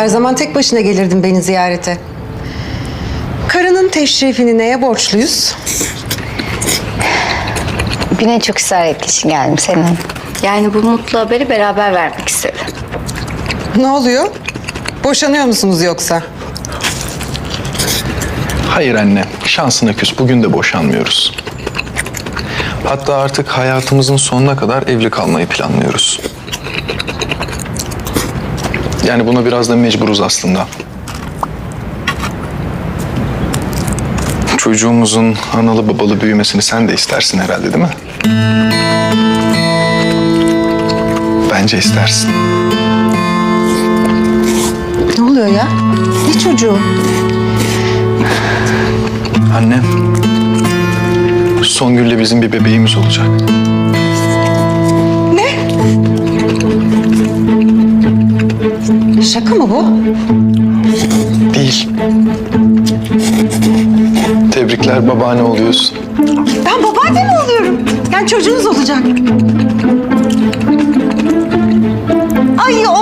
Her zaman tek başına gelirdin beni ziyarete. Karının teşrifini neye borçluyuz? Güney çok ısrar ettiği için geldim senin. Yani bu mutlu haberi beraber vermek istedim. Ne oluyor? Boşanıyor musunuz yoksa? Hayır anne, şansına küs. Bugün de boşanmıyoruz. Hatta artık hayatımızın sonuna kadar evli kalmayı planlıyoruz. Yani buna biraz da mecburuz aslında. Çocuğumuzun analı babalı büyümesini sen de istersin herhalde değil mi? Bence istersin. Ne oluyor ya? Ne çocuğu? Anne, Songül'le bizim bir bebeğimiz olacak. Şaka mı bu? Değil. Tebrikler babaanne oluyorsun. Ben babaanne mi oluyorum? Yani çocuğunuz olacak. Ay oğlum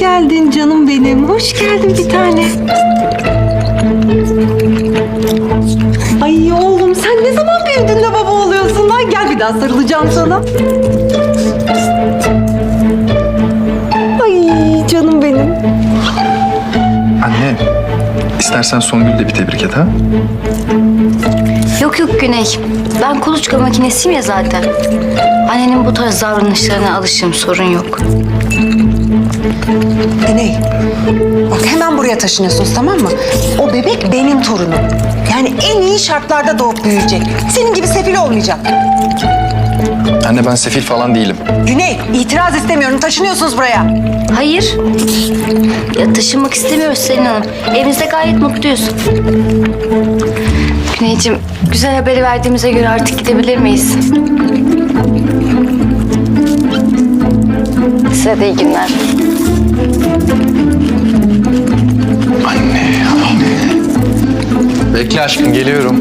geldin canım benim. Hoş geldin bir tane. Ay oğlum sen ne zaman büyüdün de baba oluyorsun lan? Gel bir daha sarılacağım sana. Ay canım benim. Anne, istersen Songül'ü de bir tebrik et ha? Yok yok Güney. Ben kuluçka makinesiyim ya zaten. Annenin bu tarz davranışlarına alışığım sorun yok. Güney, bak hemen buraya taşınıyorsunuz tamam mı? O bebek benim torunum. Yani en iyi şartlarda doğup büyüyecek. Senin gibi sefil olmayacak. Anne ben sefil falan değilim. Güney, itiraz istemiyorum. Taşınıyorsunuz buraya. Hayır. Ya taşınmak istemiyoruz Selin Hanım. Evimizde gayet mutluyuz. Güneyciğim, güzel haberi verdiğimize göre artık gidebilir miyiz? Size de iyi günler. Bekle aşkım geliyorum.